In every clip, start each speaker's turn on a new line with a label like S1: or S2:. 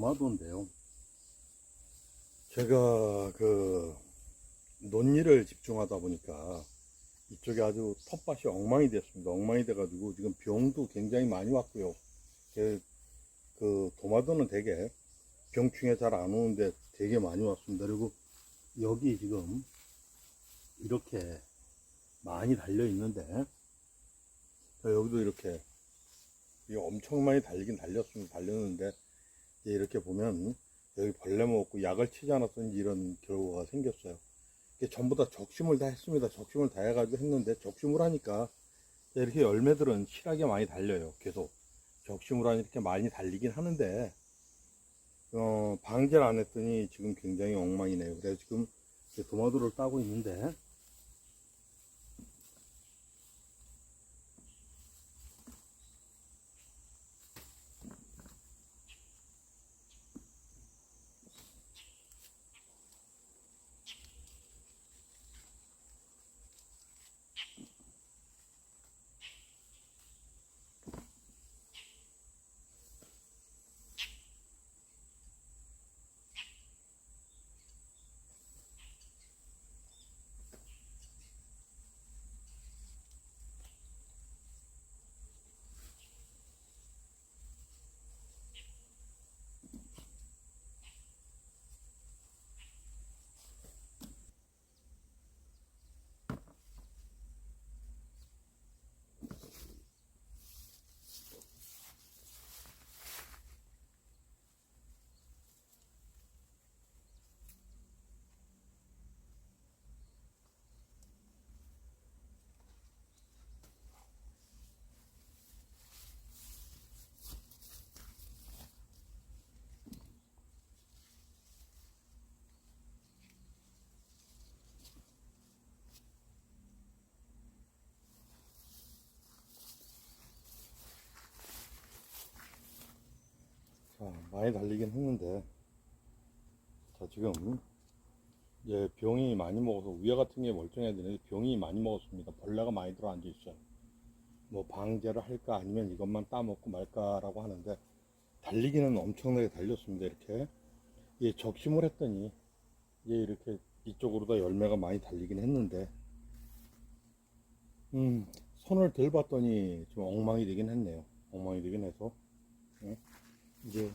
S1: 도마도인데요. 제가 그 논일을 집중하다 보니까 이쪽에 아주 텃밭이 엉망이 됐습니다. 엉망이 돼가지고 지금 병도 굉장히 많이 왔고요. 그, 그 도마도는 되게 병충해 잘 안 오는데 되게 많이 왔습니다. 그리고 여기 지금 이렇게 많이 달려 있는데 자, 여기도 이렇게 엄청 많이 달리긴 달렸습니다. 달렸는데 이렇게 보면 여기 벌레 먹고 약을 치지 않았던지 이런 결과가 생겼어요. 이게 전부 다 적심을 다 했습니다. 적심을 다 해가지고 했는데 적심을 하니까 이렇게 열매들은 실하게 많이 달려요. 계속 적심을 하니 이렇게 많이 달리긴 하는데 어, 방제를 안 했더니 지금 굉장히 엉망이네요. 그래서 지금 도마도를 따고 있는데 자, 많이 달리긴 했는데, 자, 지금, 이제 병이 많이 먹어서, 위에 같은 게 멀쩡해야 되는데, 병이 많이 먹었습니다. 벌레가 많이 들어 앉아 있어요. 뭐, 방제를 할까, 아니면 이것만 따먹고 말까라고 하는데, 달리기는 엄청나게 달렸습니다, 이렇게. 예, 적심을 했더니, 예, 이렇게 이쪽으로 다 열매가 많이 달리긴 했는데, 음, 손을 들 봤더니 좀 엉망이 되긴 했네요. 엉망이 되긴 해서. 예. 이제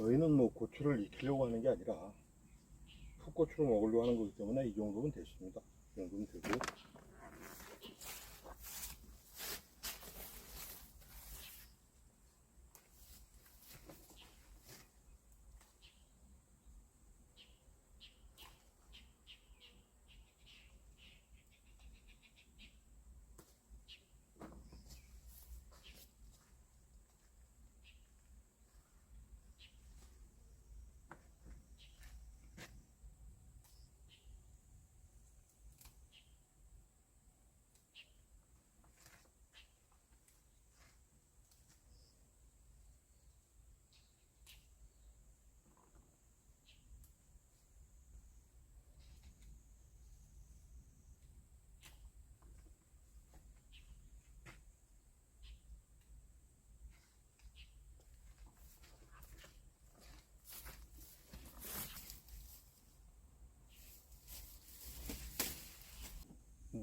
S1: 저희는 뭐 고추를 익히려고 하는 게 아니라 풋고추를 먹으려고 하는 거기 때문에 이 정도면 됐습니다. 이 정도면 되고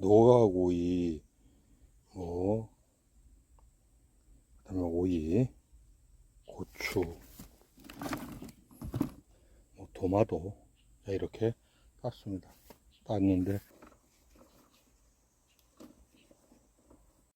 S1: 노각오이, 뭐, 그 다음에 오이, 고추, 뭐, 도마도, 자, 이렇게 땄습니다. 땄는데,